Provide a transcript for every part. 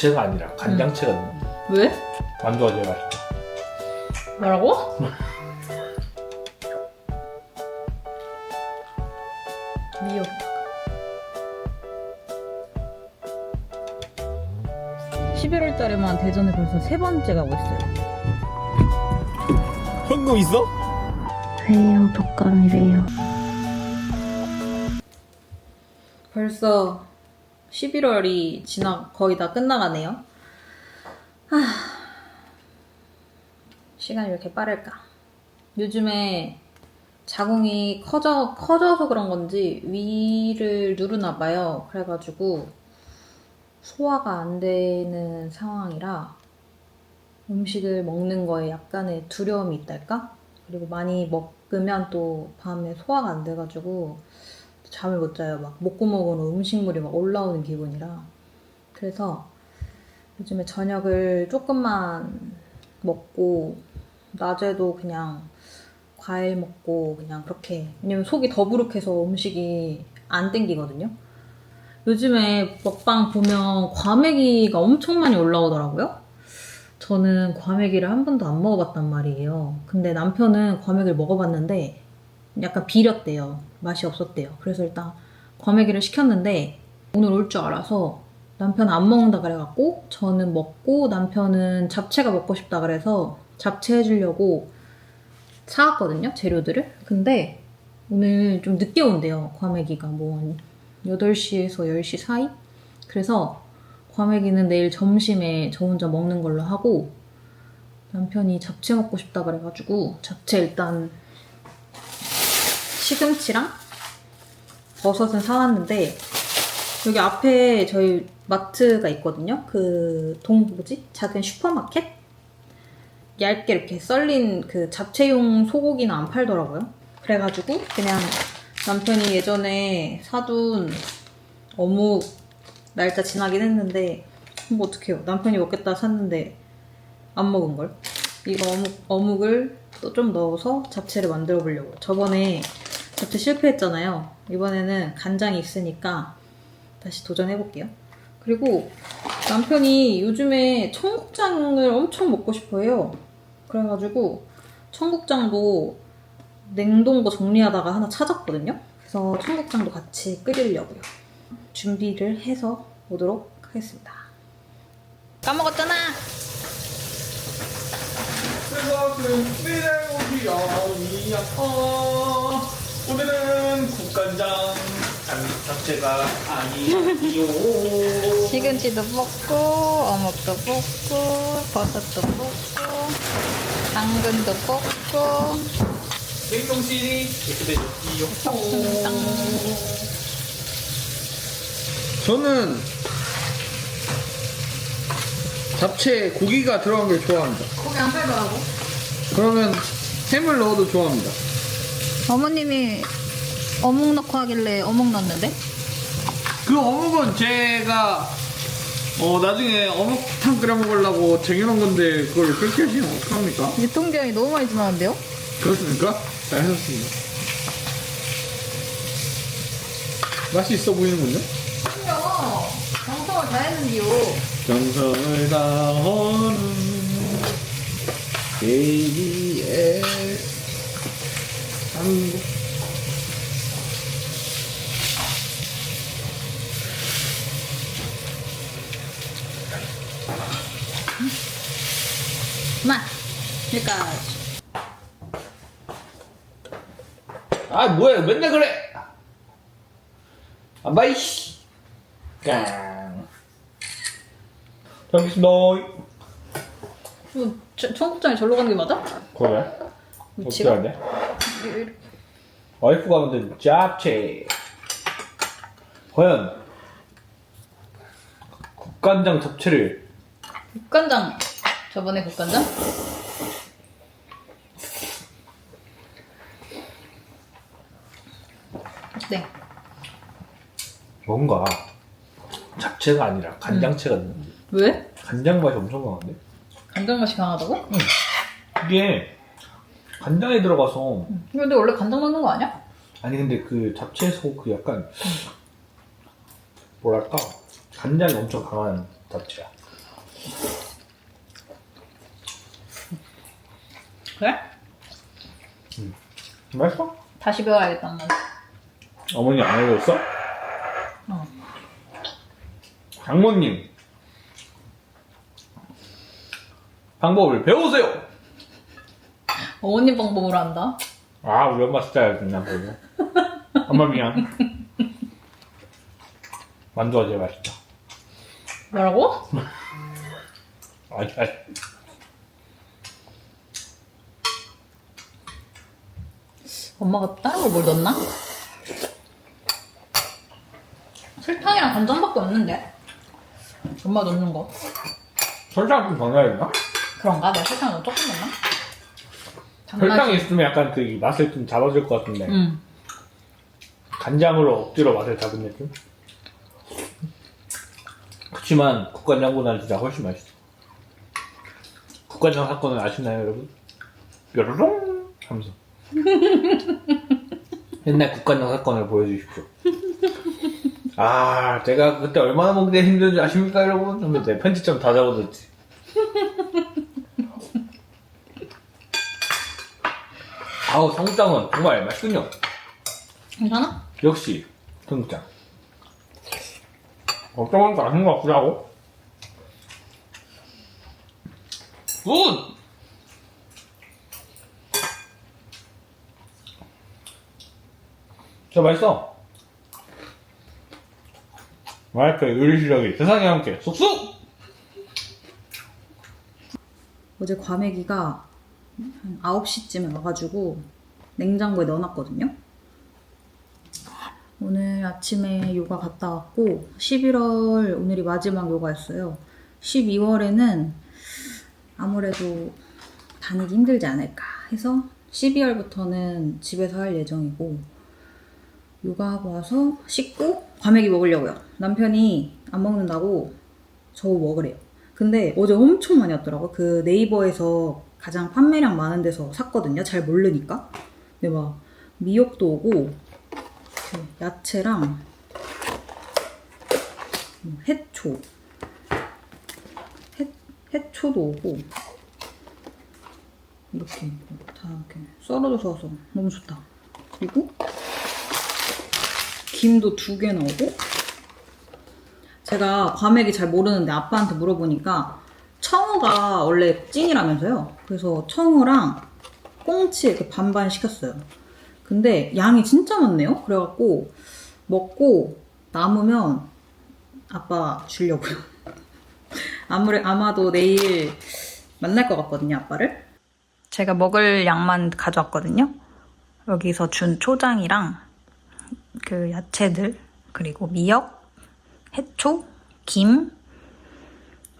잡채가 아니라 간장채가 넣는 왜? 만두가 제일 맛있다. 뭐라고? 미역. 11월 달에만 대전에 벌써 세 번째 가고 있어요. 현금 있어? 왜요? 독감이래요. 벌써 11월이 지나 거의 다 끝나가네요. 하... 시간이 왜 이렇게 빠를까? 요즘에 자궁이 커져, 커져서 그런 건지 위를 누르나 봐요. 그래가지고 소화가 안 되는 상황이라 음식을 먹는 거에 약간의 두려움이 있달까? 그리고 많이 먹으면 또 밤에 소화가 안 돼가지고 잠을 못 자요. 막 목구멍으로 음식물이 막 올라오는 기분이라. 그래서 요즘에 저녁을 조금만 먹고 낮에도 그냥 과일 먹고 그냥 그렇게 왜냐면 속이 더부룩해서 음식이 안 땡기거든요. 요즘에 먹방 보면 과메기가 엄청 많이 올라오더라고요. 저는 과메기를 한 번도 안 먹어봤단 말이에요. 근데 남편은 과메기를 먹어봤는데 약간 비렸대요. 맛이 없었대요. 그래서 일단 과메기를 시켰는데 오늘 올 줄 알아서 남편 안 먹는다 그래갖고 저는 먹고 남편은 잡채가 먹고 싶다 그래서 잡채 해주려고 사왔거든요. 재료들을. 근데 오늘 좀 늦게 온대요. 과메기가 뭐 8시에서 10시 사이? 그래서 과메기는 내일 점심에 저 혼자 먹는 걸로 하고 남편이 잡채 먹고 싶다 그래가지고 잡채 일단 시금치랑 버섯은 사왔는데 여기 앞에 저희 마트가 있거든요. 그 동 뭐지? 작은 슈퍼마켓? 얇게 이렇게 썰린 그 잡채용 소고기는 안 팔더라고요. 그래가지고 그냥 남편이 예전에 사둔 어묵 날짜 지나긴 했는데 뭐 어떡해요. 남편이 먹겠다 샀는데 안 먹은 걸. 이거 어묵, 어묵을 또 좀 넣어서 잡채를 만들어 보려고. 저번에 잡채 실패했잖아요. 이번에는 간장이 있으니까 다시 도전해 볼게요. 그리고 남편이 요즘에 청국장을 엄청 먹고 싶어 해요. 그래가지고 청국장도 냉동고 정리하다가 하나 찾았거든요. 그래서 청국장도 같이 끓이려고요. 준비를 해서 오도록 하겠습니다. 까먹었잖아! 오늘은 국간장 잡- 잡채가 아니요. 시금치도 볶고 어묵도 볶고 버섯도 볶고 당근도 볶고 냉동실이 깨끗해졌지요. 땅 저는 잡채에 고기가 들어간 걸 좋아합니다. 고기 안 팔더라고 그러면 햄을 넣어도 좋아합니다. 어머님이 어묵 넣고 하길래 어묵 넣었는데 그 어묵은 제가 어 나중에 어묵탕 끓여 먹으려고 쟁여놓은 건데 그걸 그렇게 하시면 어떡합니까? 유통기한이 너무 많이 지나는데요? 그렇습니까? 잘 하셨습니다. 맛이 있어 보이는군요. 그럼요 정성을 다했는데요 정성을 다하는 KBS 한국 그만 여기까지 아 뭐야 맨날 그래. 안 봐, 이씨. 깡. 잘 먹겠습니다. 뭐, 저- 청국장이 절로 가는 게 맞아? 그래? 어떻게 하냐? 와이프가 만든 잡채. 과연 국간장 잡채를 국간장 저번에 국간장? 네 뭔가 잡채가 아니라 간장채가 넣는 왜? 간장 맛이 엄청 강한데? 간장 맛이 강하다고? 이게 간장에 들어가서 근데 원래 간장 넣는 거 아니야? 아니 근데 그 잡채에서 그 약간 뭐랄까 간장이 엄청 강한 잡채야. 그래? 맛있어? 다시 배워야겠다. 엄마. 어머니 안 해줬어? 어. 장모님 방법을 배우세요. 어머니 방법으로 한다. 아 우리 엄마 스타일 그냥 보고. 엄마 미안. 만두가 제일 맛있다. 뭐라고? 아니 아니. 엄마가 다른 걸뭘 넣었나? 설탕이랑 간장밖에 없는데? 엄마 넣는 거. 설탕 좀 더 넣어야 되나? 그런가? 내가 설탕 조금 넣나? 설탕이 있으면 약간 그 맛을 좀 잡아줄 것 같은데 응. 간장으로 억지로 맛을 잡은 느낌? 그치만 국간장보다는 진짜 훨씬 맛있어 국간장 사건을 아시나요 여러분? 뾰로롱 하면서 옛날 국간장 사건을 보여주십시오 아 제가 그때 얼마나 먹기 힘든지 아십니까 여러분? 하면 내 편집점 다 적어뒀지 아우 성장은 정말 맛있군요 괜찮아? 역시 청국장 어쩌면 맛있는 것 같기도 하고 굿! 진짜 맛있어 마이크 요리 실력이 세상에 함께 쑥쑥! 어제 과메기가 한 9시쯤에 와가지고 냉장고에 넣어놨거든요. 오늘 아침에 요가 갔다 왔고 11월 오늘이 마지막 요가였어요. 12월에는 아무래도 다니기 힘들지 않을까 해서 12월부터는 집에서 할 예정이고 요가하고 와서 씻고 과메기 먹으려고요. 남편이 안 먹는다고 저거 먹으래요. 근데 어제 엄청 많이 왔더라고요. 그 네이버에서 가장 판매량 많은 데서 샀거든요. 잘 모르니까. 근데 막 미역도 오고 그 야채랑 음, 해초 해, 해초도 오고 이렇게 다 이렇게 썰어져서 와서 너무 좋다. 그리고 김도 두 개 나오고 제가 과메기 잘 모르는데 아빠한테 물어보니까 청어가 원래 찐이라면서요. 그래서 청어랑 꽁치 이렇게 반반 시켰어요. 근데 양이 진짜 많네요. 그래갖고 먹고 남으면 아빠 주려고요. 아무래 아마도 내일 만날 것 같거든요, 아빠를. 제가 먹을 양만 가져왔거든요. 여기서 준 초장이랑 그 야채들 그리고 미역 해초, 김,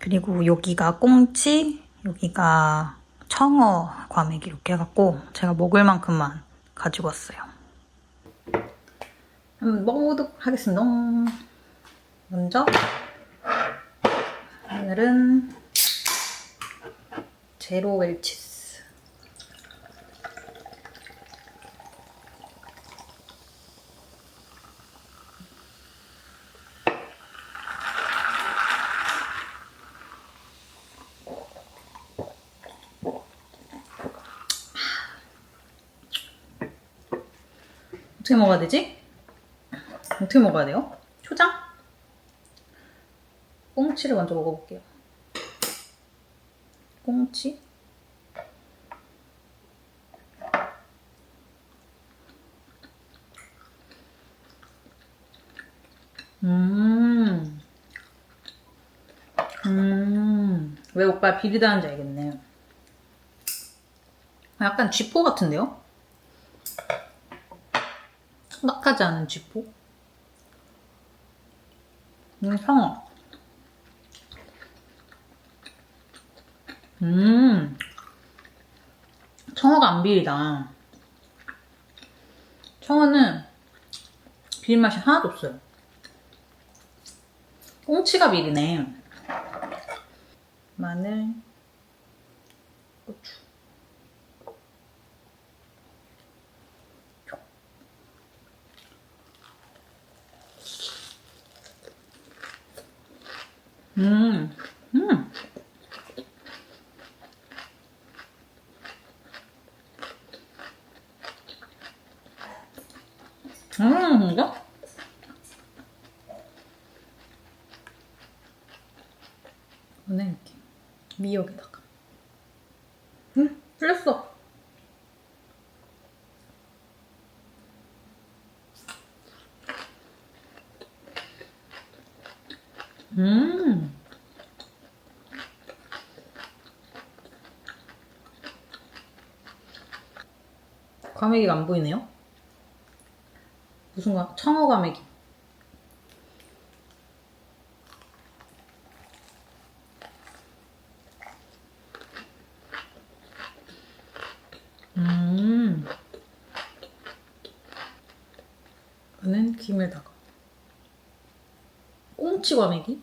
그리고 여기가 꽁치, 여기가 청어 과메기 이렇게 해갖고 제가 먹을 만큼만 가지고 왔어요. 한번 먹어보도록 하겠습니다. 먼저 오늘은 제로 웰치스 어떻게 먹어야 되지? 어떻게 먹어야 돼요? 초장? 꽁치를 먼저 먹어볼게요. 꽁치? 음. 음. 왜 오빠 비리다는지 알겠네. 약간 쥐포 같은데요? 딱하지 않은 쥐포? 음, 상어. 음. 청어가 안 비리다. 청어는 비린 맛이 하나도 없어요. 꽁치가 비리네. 마늘, 음, 음. 음, 이거? 오늘 이렇게 미역에다가. 응, 풀렸어. 음. 과메기가 안 보이네요? 무슨 과 청어 과메기. 음. 이거는 김에다가. 꽁치 과메기?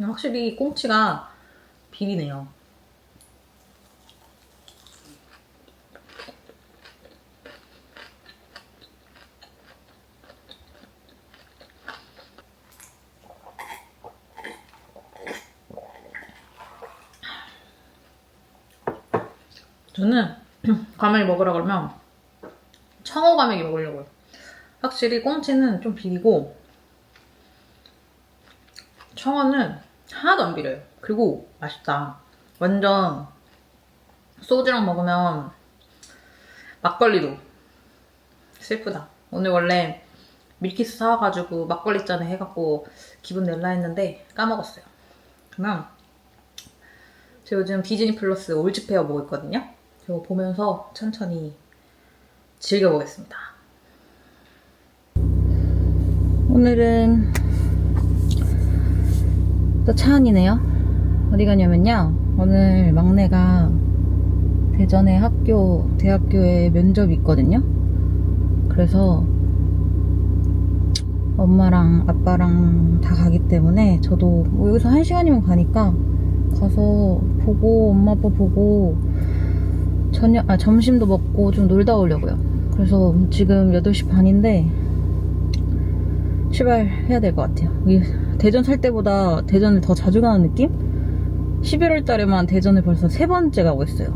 확실히 꽁치가 비리네요. 저는 과메기 먹으라 그러면 청어 과메기 먹으려고요. 확실히 꽁치는 좀 비리고 청어는 하나도 안 비려요. 그리고 맛있다. 완전 소주랑 먹으면 막걸리도 슬프다. 오늘 원래 밀키스 사와가지고 막걸리 잔에 해갖고 기분 낼라 했는데 까먹었어요. 그러면 저 요즘 디즈니 플러스 올즈페어 보고 있거든요. 이거 보면서 천천히 즐겨보겠습니다. 오늘은 또 차 안이네요. 어디 가냐면요. 오늘 막내가 대전에 학교, 대학교에 면접이 있거든요. 그래서 엄마랑 아빠랑 다 가기 때문에 저도 뭐 여기서 한 시간이면 가니까 가서 보고 엄마 아빠 보고 저녁 아 점심도 먹고 좀 놀다 오려고요. 그래서 지금 8시 반인데 출발해야 될 것 같아요. 이 대전 살 때보다 대전을 더 자주 가는 느낌? 11월 달에만 대전을 벌써 세 번째 가고 있어요.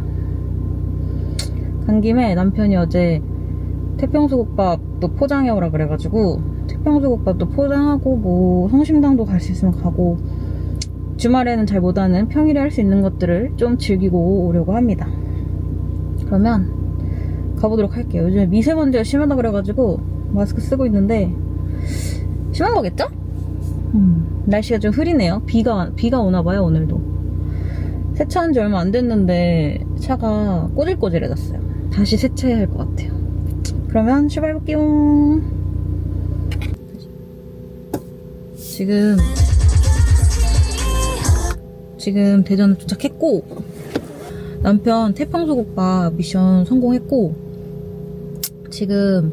간 김에 남편이 어제 태평소국밥도 포장해 오라 그래가지고 태평소국밥도 포장하고 뭐 성심당도 갈 수 있으면 가고 주말에는 잘 못하는 평일에 할 수 있는 것들을 좀 즐기고 오려고 합니다. 그러면 가보도록 할게요. 요즘에 미세먼지가 심하다 그래가지고 마스크 쓰고 있는데 심한 거겠죠? 음, 날씨가 좀 흐리네요. 비가 비가 오나 봐요 오늘도. 세차한 지 얼마 안 됐는데 차가 꼬질꼬질해졌어요. 다시 세차해야 할 것 같아요. 그러면 출발해볼게요. 지금 지금 대전에 도착했고 남편 태평소국밥 미션 성공했고 지금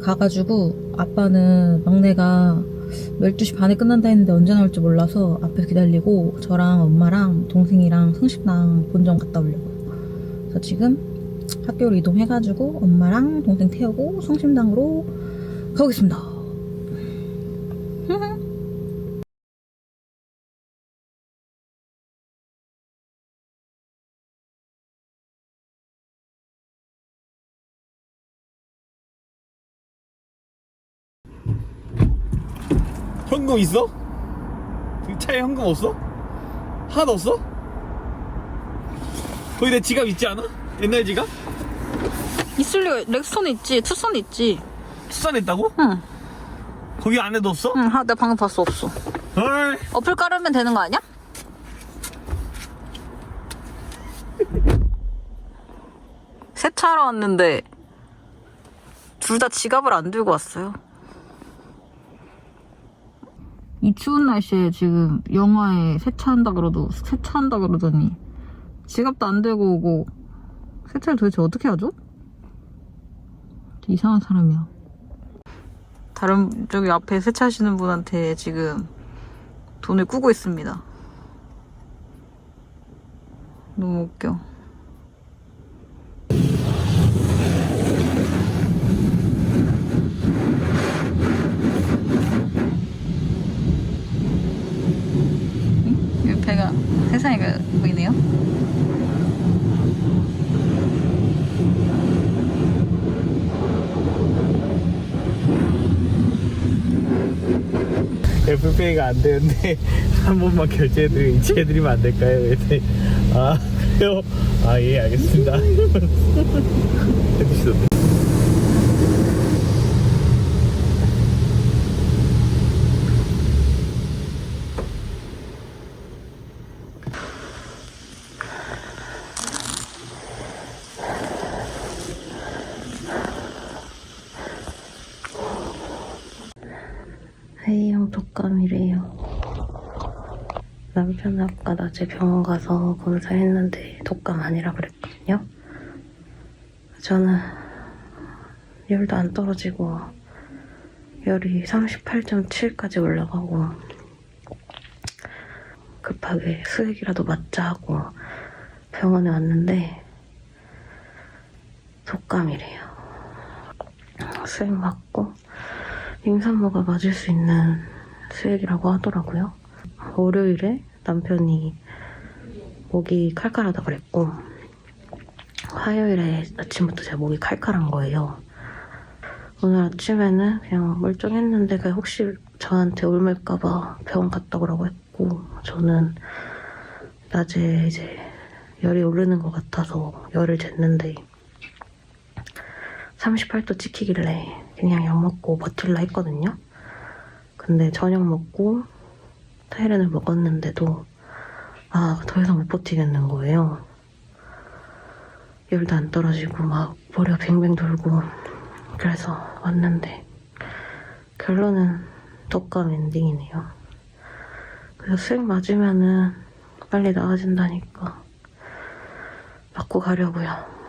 가가지고 아빠는 막내가 12시 반에 끝난다 했는데 언제 나올지 몰라서 앞에서 기다리고 저랑 엄마랑 동생이랑 성식당 본점 갔다 오려고요. 그래서 지금 학교로 이동해가지고 엄마랑 동생 태우고 성심당으로 가보겠습니다. 현금 있어? 그 차에 현금 없어? 하나도 없어? 거기 내 지갑 있지 않아? 옛날 지갑? 있을 리 렉스턴에 있지, 투싼에 있지. 수산했다고? 응. 거기 안에도 없어? 응, 하, 내가 방금 봤어, 없어. 헐 어플 깔으면 되는 거 아니야? 세차하러 왔는데 둘 다 지갑을 안 들고 왔어요. 이 추운 날씨에 지금 영화에 세차한다 그러도 세차한다 그러더니 지갑도 안 들고 오고 세차를 도대체 어떻게 하죠? 이상한 사람이야. 다른 저기 앞에 세차하시는 분한테 지금 돈을 꾸고 있습니다. 너무 웃겨. 이 배가 세상이가 보이네요. FP 페이가 안 되는데 한 번만 결제해드리면 이체해드리면 안 될까요? 아 그래요? 아 예 알겠습니다 해주시던데 A형 독감이래요. 남편 아까 낮에 병원 가서 검사했는데 독감 아니라 그랬거든요. 저는 열도 안 떨어지고 열이 38.7까지 올라가고 급하게 수액이라도 맞자 하고 병원에 왔는데 독감이래요. 수액 맞고 임산부가 맞을 수 있는 수액이라고 하더라고요. 월요일에 남편이 목이 칼칼하다 그랬고 화요일에 아침부터 제 목이 칼칼한 거예요. 오늘 아침에는 그냥 멀쩡했는데 혹시 저한테 옮을까봐 병원 갔다 오라고 했고 저는 낮에 이제 열이 오르는 것 같아서 열을 쟀는데 38도 찍히길래 그냥 약 먹고 버틸라 했거든요. 근데 저녁 먹고 타이렌을 먹었는데도 아, 더 이상 못 버티겠는 거예요. 열도 안 떨어지고 막 머리가 뱅뱅 돌고 그래서 왔는데 결론은 독감 엔딩이네요. 그래서 수액 맞으면은 빨리 나아진다니까 맞고 가려고요.